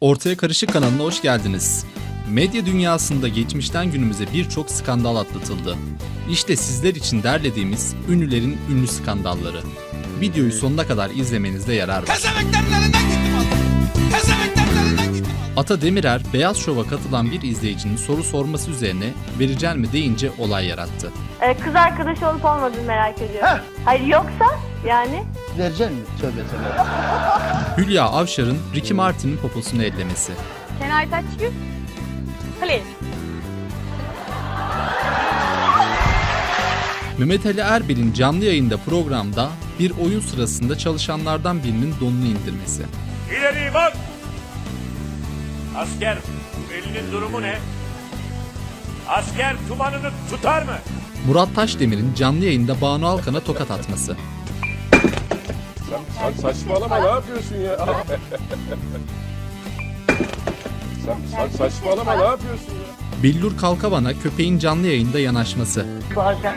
Ortaya Karışık kanalına hoş geldiniz. Medya dünyasında geçmişten günümüze birçok skandal atlatıldı. İşte sizler için derlediğimiz ünlülerin ünlü skandalları. Videoyu sonuna kadar izlemenizde yarar var. Ata Demirer, Beyaz Şov'a katılan bir izleyicinin soru sorması üzerine vericel mi deyince olay yarattı. Ee, kız arkadaş olup olmadığını merak ediyorum. Hayır yoksa yani Verecek mi? Tövbe tövbe. Hülya Avşar'ın Ricky Martin'in poposunu ellemesi. Can I touch you? Please. Mehmet Ali Erbil'in canlı yayında programda bir oyun sırasında çalışanlardan birinin donunu indirmesi. İleri bak! Asker, elinin durumu ne? Asker tumanını tutar mı? Murat Taşdemir'in canlı yayında Banu Alkan'a tokat atması. Sen, sen saçmalama ne yapıyorsun ya? sen, sen saçmalama ne yapıyorsun ya? Billur Kalkavan'a köpeğin canlı yayında yanaşması. Bazen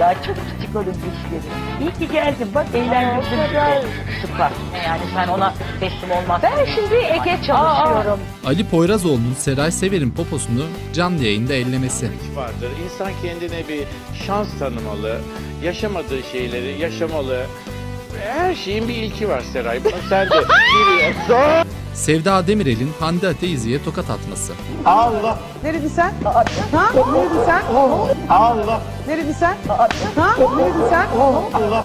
daha çok psikolojik işleri. İyi ki geldin bak eğlendirdin bizi. Süper. Yani sen ona teslim olmazsın. Ben şimdi Ege çalışıyorum. Ali Poyrazoğlu'nun Seray Sever'in poposunu canlı yayında ellemesi. vardır. İnsan kendine bir şans tanımalı, yaşamadığı şeyleri yaşamalı. Her şeyin bir ilki var Seray. Sen de biliyorsun. Sevda Demirel'in Hande Ateizi'ye tokat atması. Allah. Neredin sen? Ha? Neredin sen? Allah. Neredin sen? Ha? Neredin sen?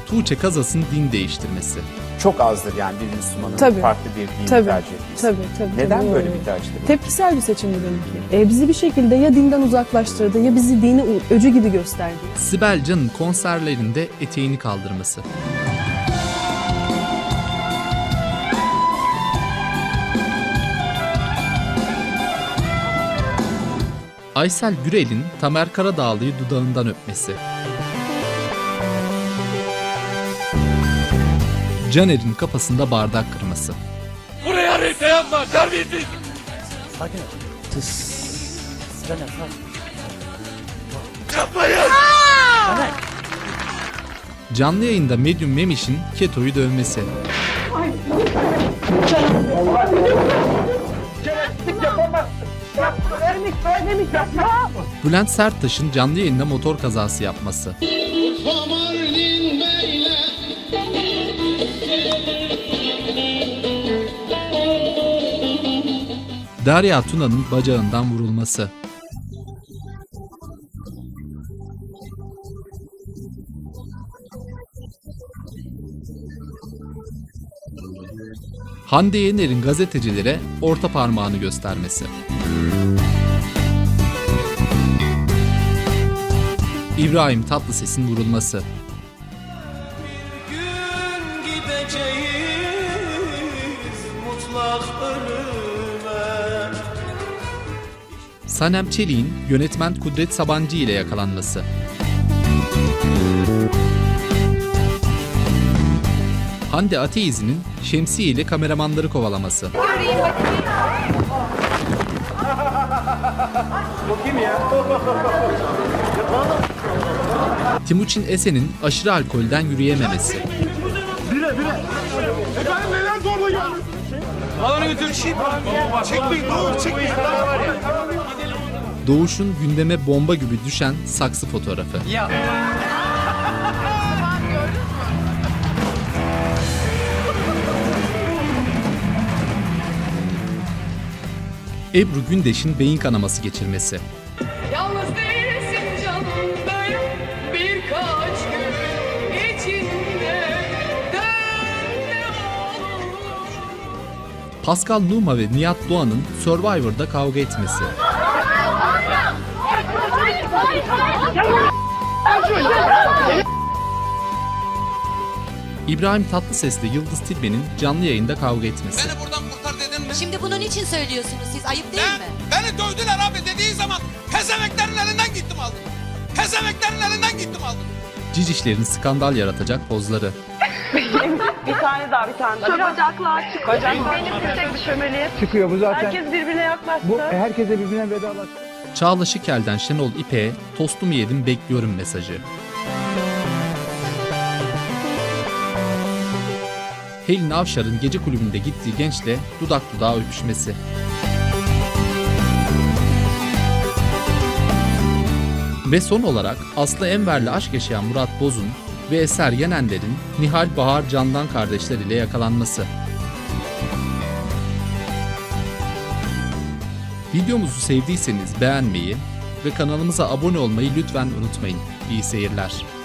Tuğçe Kazas'ın din değiştirmesi. çok azdır yani bir Müslümanın Tabii. farklı bir din Tabii. tercih etmesi. Tabii tabii. Neden tabii, böyle bir tercihte bulundu? Tepkisel bir seçimdi benimki. E, bizi bir şekilde ya dinden uzaklaştırdı ya bizi dini öcü gibi gösterdi. Sibel Can'ın konserlerinde eteğini kaldırması. Aysel Gürel'in Tamer Karadağlı'yı dudağından öpmesi. Caner'in kafasında bardak kırması. Buraya harita yapma, terbiyesiz! Yapmayın! Canlı yayında Medium Memiş'in Keto'yu dövmesi. Bülent Serttaş'ın canlı yayında motor kazası yapması. Derya Tuna'nın bacağından vurulması. Hande Yener'in gazetecilere orta parmağını göstermesi. İbrahim Tatlıses'in vurulması. Gün gideceğiz mutlak ölüme. Sanem Çelik'in yönetmen Kudret Sabancı ile yakalanması. Hande Ateizi'nin şemsiye ile kameramanları kovalaması. Timuçin Esen'in aşırı alkolden yürüyememesi. Çekmeyin ne olur çekmeyin. Doğuş'un gündeme bomba gibi düşen saksı fotoğrafı. Ebru Gündeş'in beyin kanaması geçirmesi. Pascal Numa ve Nihat Doğan'ın Survivor'da kavga etmesi. İbrahim Tatlıses ile Yıldız Tilbe'nin canlı yayında kavga etmesi. Beni buradan kurtar dedim mi? Şimdi bunun için söylüyorsunuz siz ayıp değil Ben, mi? beni dövdüler abi dediği zaman pezemeklerin elinden gittim aldım. Pezemeklerin elinden gittim aldım. Cicişlerin skandal yaratacak pozları. bir tane daha bir tane daha. Şu bacaklar çık. Bacaklar Benim tek düşömeli. Çıkıyor bu zaten. Herkes birbirine yaklaşsın. Bu herkese birbirine vedalaş. Çağla Şikel'den Şenol İpek'e tostumu yedim bekliyorum mesajı. Helin Avşar'ın gece kulübünde gittiği gençle dudak dudağa öpüşmesi. Ve son olarak Aslı Enver'le aşk yaşayan Murat Boz'un ve Eser Yenenler'in Nihal Bahar Candan kardeşleriyle yakalanması. Videomuzu sevdiyseniz beğenmeyi ve kanalımıza abone olmayı lütfen unutmayın. İyi seyirler.